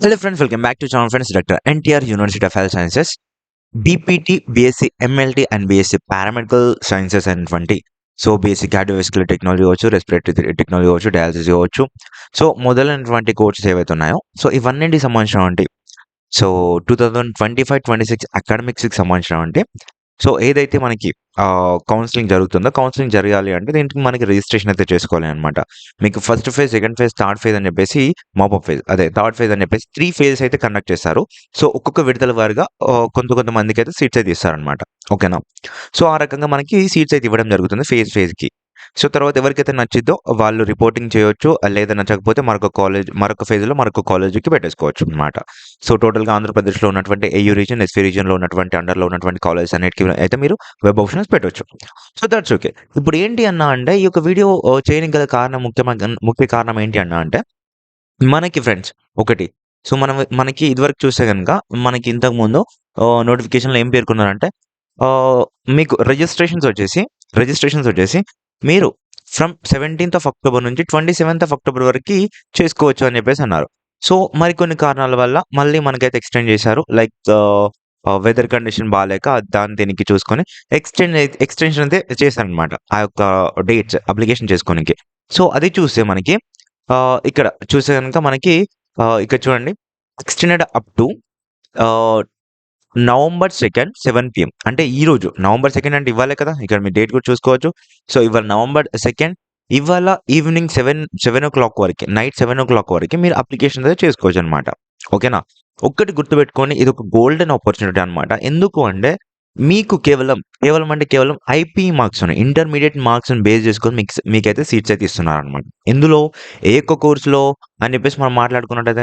Hello friends welcome back to channel. Friends doctor NTR university of health sciences BPT BSc MLT and BSc paramedical sciences అనేటువంటి so BSc cardiovascular technology కావచ్చు respiratory technology కావచ్చు dialysis కావచ్చు so మొదలైనటువంటి courses ఏవైతే ఉన్నాయో so ఇవన్నింటికి సంబంధించినటువంటి so two thousand twenty five twenty six అకాడమిక్స్కి సంబంధించినటువంటి సో ఏదైతే మనకి కౌన్సిలింగ్ జరుగుతుందో కౌన్సిలింగ్ జరగాలి అంటే దీనికి మనకి రిజిస్ట్రేషన్ అయితే చేసుకోవాలి అనమాట మీకు first phase second phase third phase అని చెప్పేసి మాపప్ ఫేజ్ అదే థర్డ్ ఫేజ్ అని చెప్పేసి త్రీ ఫేజ్ అయితే కండక్ట్ చేస్తారు. సో ఒక్కొక్క విడతల వారిగా కొంత కొంతమందికి అయితే సీట్స్ అయితే ఇస్తారనమాట ఓకేనా? సో ఆ రకంగా మనకి సీట్స్ అయితే ఇవ్వడం జరుగుతుంది ఫేజ్ ఫేజ్కి. సో తర్వాత ఎవరికైతే నచ్చిద్దో వాళ్ళు రిపోర్టింగ్ చేయొచ్చు లేదా నచ్చకపోతే మరొక కాలేజ్ మరొక ఫేజ్లో మరొక కాలేజీకి పెట్టేసుకోవచ్చు అనమాట సో టోటల్గా ఆంధ్రప్రదేశ్లో ఉన్నటువంటి ఏయూ రీజన్ ఎస్వీ రీజన్లో ఉన్నటువంటి అండర్లో ఉన్నటువంటి కాలేజెస్ అన్నిటికీ అయితే మీరు వెబ్ ఆప్షన్స్ పెట్టవచ్చు సో దట్స్ ఓకే ఇప్పుడు ఏంటి అన్నా అంటే ఈ యొక్క వీడియో చేయడానికి గల కారణం ముఖ్యమైన ముఖ్య కారణం ఏంటి అన్న అంటే మనకి ఫ్రెండ్స్ ఒకటి. సో మనం మనకి ఇదివరకు చూస్తే కనుక మనకి ఇంతకు ముందు నోటిఫికేషన్లో ఏం పేర్కొన్నారంటే మీకు రిజిస్ట్రేషన్స్ వచ్చేసి రిజిస్ట్రేషన్స్ వచ్చేసి మీరు ఫ్రమ్ సెవెంటీన్త్ ఆఫ్ అక్టోబర్ నుంచి ట్వంటీ సెవెంత్ ఆఫ్ అక్టోబర్ వరకు చేసుకోవచ్చు అని చెప్పేసి అన్నారు. సో మరికొన్ని కారణాల వల్ల మళ్ళీ మనకైతే ఎక్స్టెండ్ చేశారు. లైక్ వెదర్ కండిషన్ బాగాలేక దాని దీనికి చూసుకొని ఎక్స్టెండ్ ఎక్స్టెన్షన్ అయితే చేశారనమాట ఆ యొక్క డేట్స్ అప్లికేషన్ చేసుకోనికి. సో అది చూస్తే మనకి uh, ఇక్కడ చూస్తే కనుక మనకి uh, ఇక్కడ చూడండి. Extended up to November second seven PM. అంటే ఈ రోజు నవంబర్ సెకండ్ అంటే ఇవ్వాలి కదా ఇక్కడ మీ డేట్ కూడా చూసుకోవచ్చు. సో ఇవాళ నవంబర్ సెకండ్ ఇవాళ evening seven seven o'clock వరకు నైట్ సెవెన్ ఓ క్లాక్ వరకు మీరు అప్లికేషన్ అయితే చేసుకోవచ్చు అనమాట ఓకేనా? ఒక్కటి గుర్తుపెట్టుకొని ఇది ఒక గోల్డెన్ ఆపర్చునిటీ అనమాట ఎందుకు అంటే మీకు కేవలం కేవలం అంటే కేవలం ఐపీ మార్క్స్ ఉన్నాయి. ఇంటర్మీడియట్ మార్క్స్ని బేస్ చేసుకొని మీకు మీకైతే సీట్స్ అయితే ఇస్తున్నారు అనమాట ఇందులో ఏ ఒక్క కోర్సులో అని చెప్పేసి మనం మాట్లాడుకున్నట్టయితే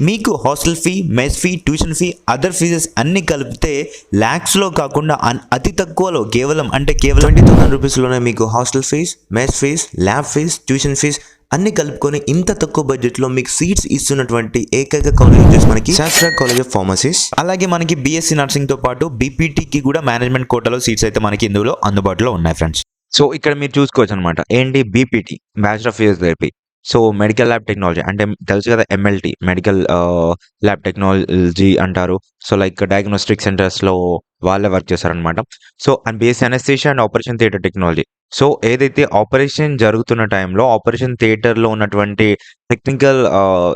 మీకు hostel fee mess fee tuition fee other fees అన్ని కలిపితే ల్యాక్స్లో కాకుండా అతి తక్కువలో కేవలం అంటే కేవలం ట్వంటీ థౌసండ్ రూపీస్లోనే మీకు hostel fees mess fees lab fees tuition fees అన్ని కలుపుకొని ఇంత తక్కువ బడ్జెట్లో మీకు సీట్స్ ఇస్తున్నటువంటి ఏకైక కాలేజ్ వచ్చేసి మనకి శాస్త్ర కాలేజ్ ఆఫ్ ఫార్మసీస్ అలాగే మనకి బీఎస్సీ నర్సింగ్తో పాటు బీపీటీకి కూడా మేనేజ్మెంట్ కోటాలో సీట్స్ అయితే మనకి ఇందులో అందుబాటులో ఉన్నాయి ఫ్రెండ్స్ సో ఇక్కడ మీరు చూసుకోవచ్చు అనమాట ఏంటి? BPT bachelor of physiotherapy so medical lab technology అంటే తెలుసు కదా ఎంఎల్టీ మెడికల్ ల్యాబ్ టెక్నాలజీ అంటారు. సో లైక్ డయాగ్నోస్టిక్ సెంటర్స్లో వాళ్ళే వర్క్ చేస్తారనమాట so and base anaesthesia and operation theatre technology so ఏదైతే ఆపరేషన్ జరుగుతున్న టైంలో ఆపరేషన్ థియేటర్లో ఉన్నటువంటి టెక్నికల్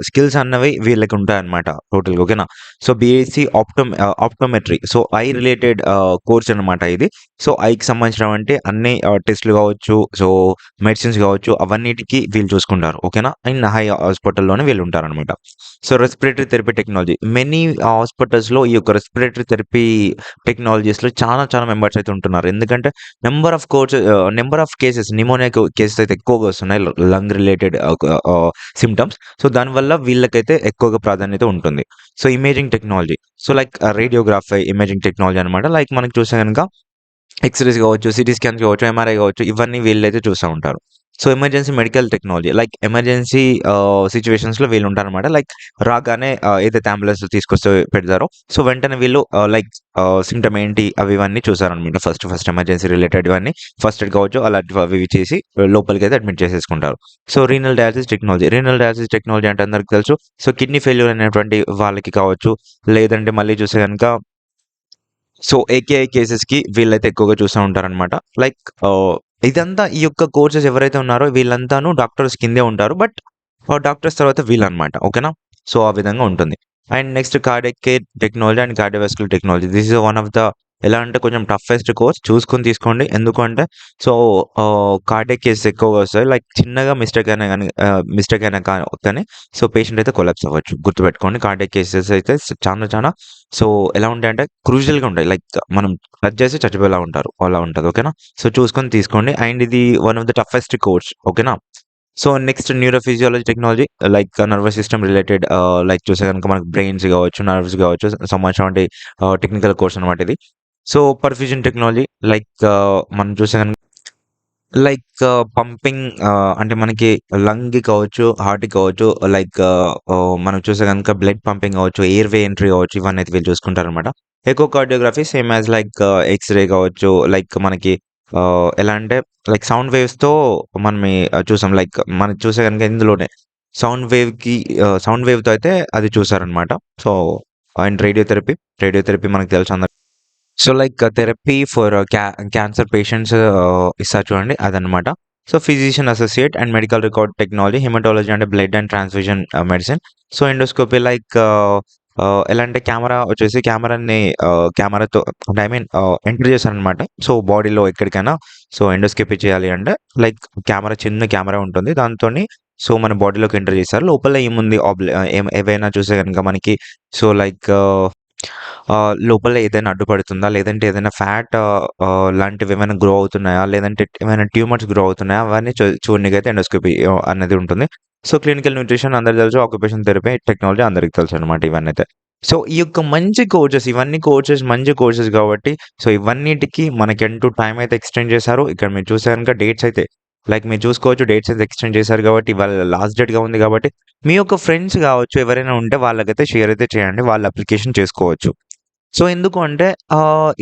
స్కిల్స్ అన్నవి వీళ్ళకి ఉంటాయన్నమాట టోటల్గా ఓకేనా? So BSc opto optometry. So eye related course అనమాట ఇది. సో ఐకి అంటే అన్ని టెస్ట్లు కావచ్చు సో మెడిసిన్స్ కావచ్చు అవన్నిటికీ వీళ్ళు చూసుకుంటారు ఓకేనా? అండ్ హై హాస్పిటల్లోనే వీళ్ళు ఉంటారనమాట so respiratory therapy technology. Many హాస్పిటల్స్లో ఈ యొక్క రెస్పిరేటరీ థెరపీ టెక్నాలజీస్లో చాలా చాలా మెంబర్స్ అయితే ఉంటున్నారు. ఎందుకంటే number of course number of cases pneumonia cases అయితే ఎక్కువగా వస్తున్నాయి. లంగ్ రిలేటెడ్ సిమ్టమ్స్ సో దానివల్ల వీళ్ళకైతే ఎక్కువగా ప్రాధాన్యత ఉంటుంది. So imaging technology so like radiography imaging technology అనమాట లైక్ మనకి చూసే కనుక ఎక్స్రేస్ కావచ్చు సిటీ స్కాన్స్ కావచ్చు ఎంఆర్ఐ కావచ్చు ఇవన్నీ వీళ్ళైతే చూస్తూ ఉంటారు. So emergency medical technology like emergency సిచ్యువేషన్స్లో వీళ్ళు ఉంటారనమాట లైక్ రాగానే uh, ఏదైతే అంబులెన్స్ తీసుకొస్తే పెడతారో సో వెంటనే వీళ్ళు uh, లైక్ సిమ్టమ్ uh, ఏంటి అవి ఇవన్నీ చూసారనమాట ఫస్ట్ ఫస్ట్ ఎమర్జెన్సీ రిలేటెడ్ ఇవన్నీ ఫస్ట్ ఎయిడ్ కావచ్చు అలాంటివి అవి చేసి లోపలికి అయితే admit చేసేసుకుంటారు. So renal dialysis technology renal dialysis technology అంటే అందరికి తెలుసు. సో కిడ్నీ ఫెయిల్యూర్ అనేటువంటి వాళ్ళకి కావచ్చు లేదంటే మళ్ళీ చూస్తే కనుక సో ఏకేఐ కేసెస్కి వీళ్ళైతే ఎక్కువగా చూస్తూ ఉంటారనమాట లైక్ uh, ఇదంతా ఈ యొక్క కోర్సెస్ ఎవరైతే ఉన్నారో వీళ్ళంతాను డాక్టర్స్ కిందే ఉంటారు. బట్ డాక్టర్స్ తర్వాత వీళ్ళు అనమాట ఓకేనా సో ఆ విధంగా ఉంటుంది. And next cardiac care technology and cardiovascular technology this is one of the ఎలా అంటే కొంచెం టఫెస్ట్ కోర్స్ చూసుకొని తీసుకోండి. ఎందుకంటే సో కార్డియక్ కేసెస్ ఎక్కువగా వస్తాయి. లైక్ చిన్నగా మిస్టేక్ అయినా కానీ మిస్టేక్ అయినా కానీ సో పేషెంట్ అయితే కొలాప్స్ అవ్వచ్చు. గుర్తుపెట్టుకోండి కార్డియక్ కేసెస్ అయితే చాలా చాలా సో ఎలా ఉంటాయంటే క్రూషియల్గా ఉంటాయి. లైక్ మనం టచ్ చేసి చచ్చిపోయేలా ఉంటారు. అలా ఉంటుంది. ఓకేనా సో చూసుకొని తీసుకోండి. అండ్ ఇది one of the toughest course ఓకేనా so next neurophysiology technology like nervous system related like చూసే కనుక మనకు బ్రెయిన్స్ కావచ్చు నర్వ్స్ కావచ్చు సంబంధించిన టెక్నికల్ కోర్స్ అనమాట ఇది. సో పర్ఫ్యూజన్ టెక్నాలజీ లైక్ మనం చూసే కనుక లైక్ పంపింగ్ uh, uh, అంటే మనకి లంగ్ కావచ్చు హార్ట్ కావచ్చు లైక్ uh, మనం చూసే కనుక బ్లడ్ పంపింగ్ కావచ్చు ఎయిర్ వే ఎంట్రీ కావచ్చు ఇవన్నీ అయితే వీళ్ళు చూసుకుంటారు అనమాట echocardiography same as like x ray కావచ్చు లైక్ మనకి ఎలా అంటే లైక్ సౌండ్ వేవ్స్తో మనం చూసాం లైక్ మనం చూసే కనుక ఇందులోనే సౌండ్ వేవ్కి సౌండ్ వేవ్తో అయితే అది చూసారనమాట సో అండ్ రేడియోథెరపీ రేడియోథెరపీ మనకు తెలుసు అందరికి. So like therapy for cancer patients ఇస్తారు చూడండి అదనమాట so physician associate and medical record technology haematology అంటే blood and transfusion medicine. So endoscopy like ఎలా అంటే కెమెరా వచ్చేసి కెమెరాని కెమెరాతో అంటే ఐ మీన్ ఎంటర్ చేశారనమాట సో బాడీలో ఎక్కడికైనా సో ఎండోస్కోపీ చేయాలి అంటే లైక్ కెమెరా చిన్న కెమెరా ఉంటుంది. దాంతో సో మన బాడీలోకి ఎంటర్ చేశారు లోపల ఏముంది ఏమైనా ఏవైనా చూసే కనుక మనకి సో లైక్ లోపల ఏదైనా అడ్డుపడుతుందా? లేదంటే ఏదైనా ఫ్యాట్ లాంటివి ఏమైనా గ్రో అవుతున్నాయా? లేదంటే ఏమైనా ట్యూమర్స్ గ్రో అవుతున్నాయా? అవన్నీ చూడడానికి అయితే ఎండోస్కోపీ అనేది ఉంటుంది. సో, క్లినికల్ న్యూట్రిషన్ అందరికి తెలుసు. ఆక్యుపేషన్ థెరపీ టెక్నాలజీ అందరికి తెలుసు అనమాట ఇవన్నైతే. సో, ఈ యొక్క మంచి కోర్సెస్ ఇవన్నీ కోర్సెస్ మంచి కోర్సెస్ కాబట్టి సో, ఇవన్నిటికి మనకి ఎంటూ టైం అయితే ఎక్స్‌టెండ్ చేశారు. ఇక్కడ మీరు చూసే కనుక డేట్స్ అయితే లైక్ మీరు చూసుకోవచ్చు డేట్స్ అయితే ఎక్స్‌టెండ్ చేశారు కాబట్టి వాళ్ళ లాస్ట్ డేట్‌గా ఉంది కాబట్టి మీ యొక్క ఫ్రెండ్స్ కావచ్చు ఎవరైనా ఉంటే వాళ్ళకైతే షేర్ అయితే చేయండి. వాళ్ళు అప్లికేషన్ చేసుకోవచ్చు. సో, ఎందుకు అంటే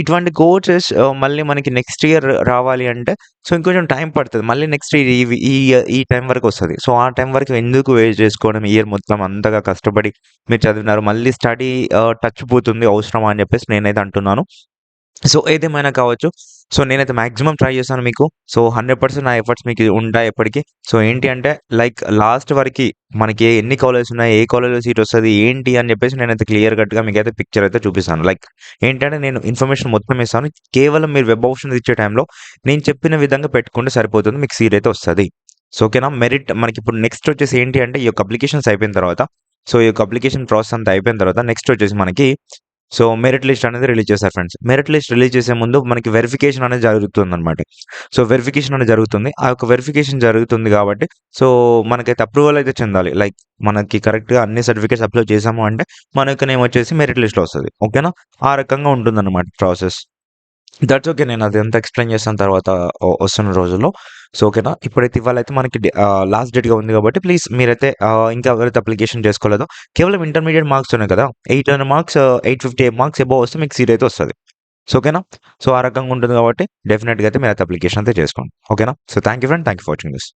ఇటువంటి కోర్సెస్ మళ్ళీ మనకి నెక్స్ట్ ఇయర్ రావాలి అంటే సో, ఇంకొంచెం టైం పడుతుంది మళ్ళీ నెక్స్ట్ ఇయర్ ఈ ఈ ఈ టైం వస్తుంది సో, ఆ టైం వరకు ఎందుకు వేస్ట్ చేసుకోవడం ఇయర్ మొత్తం అంతగా కష్టపడి మీరు చదివినారు. మళ్ళీ స్టడీ టచ్ పోతుంది అవసరమా అని చెప్పేసి నేనైతే అంటున్నాను. సో, ఏదేమైనా కావచ్చు. సో, నేనైతే మాక్సిమం ట్రై చేశాను మీకు. సో, 100% నా ఎఫర్ట్స్ మీకు ఉంటాయి ఎప్పటికీ సో, ఏంటి అంటే లైక్ లాస్ట్ వరకి మనకి ఎన్ని కాలేజెస్ ఉన్నాయి? ఏ కాలేజ్‌లో సీట్ వస్తుంది ఏంటి? అని చెప్పేసి నేనైతే క్లియర్ కట్‌గా అయితే పిక్చర్ అయితే చూపిస్తాను. లైక్ ఏంటంటే నేను ఇన్ఫర్మేషన్ మొత్తం ఇస్తాను. కేవలం మీరు వెబ్ ఆప్షన్ ఇచ్చే టైంలో నేను చెప్పిన విధంగా పెట్టుకుంటే సరిపోతుంది. మీకు సీట్ అయితే వస్తుంది సో, ఓకేనా? మెరిట్ మనకి ఇప్పుడు నెక్స్ట్ వచ్చేసి ఏంటి అంటే ఈ యొక్క అప్లికేషన్స్ అయిపోయిన తర్వాత సో, ఈ యొక్క అప్లికేషన్ ప్రాసెస్ అంతా అయిపోయిన తర్వాత నెక్స్ట్ వచ్చేసి మనకి సో, మెరిట్ లిస్ట్ అనేది రిలీజ్ చేశారు ఫ్రెండ్స్. మెరిట్ లిస్ట్ రిలీజ్ చేసే ముందు మనకి వెరిఫికేషన్ అనేది జరుగుతుంది అనమాట సో, వెరిఫికేషన్ అనేది జరుగుతుంది. ఆ యొక్క వెరిఫికేషన్ జరుగుతుంది కాబట్టి సో, మనకైతే అప్రూవల్ అయితే చెందాలి. లైక్ మనకి కరెక్ట్‌గా అన్ని సర్టిఫికేట్స్ అప్లై చేసాము అంటే మన యొక్క నేమ్ వచ్చేసి మెరిట్ లిస్ట్‌లో వస్తుంది ఓకేనా? ఆ రకంగా ఉంటుందన్నమాట ప్రాసెస్. That's okay. నేను అదంతా ఎక్స్‌ప్లెయిన్ చేసిన తర్వాత వస్తున్న రోజుల్లో. సో, ఓకేనా? ఇప్పుడైతే ఇవాళైతే మనకి లాస్ట్ డేట్‌గా ఉంది కాబట్టి ప్లీజ్ మీరైతే ఇంకా ఎవరైతే అప్లికేషన్ చేసుకోలేదో కేవలం ఇంటర్మీడియట్ మార్క్స్ ఉన్నాయి కదా! 800 మార్క్స్ 858 మార్క్స్ ఎబో వస్తే మీకు సీట్ అయితే వస్తుంది సో, ఓకేనా? సో, ఆ రకంగా ఉంటుంది కాబట్టి డెఫినెట్గా అయితే మీరైతే అప్లికేషన్ అయితే చేసుకోండి. ఓకేనా? So, thank you friend. Thank you for watching this.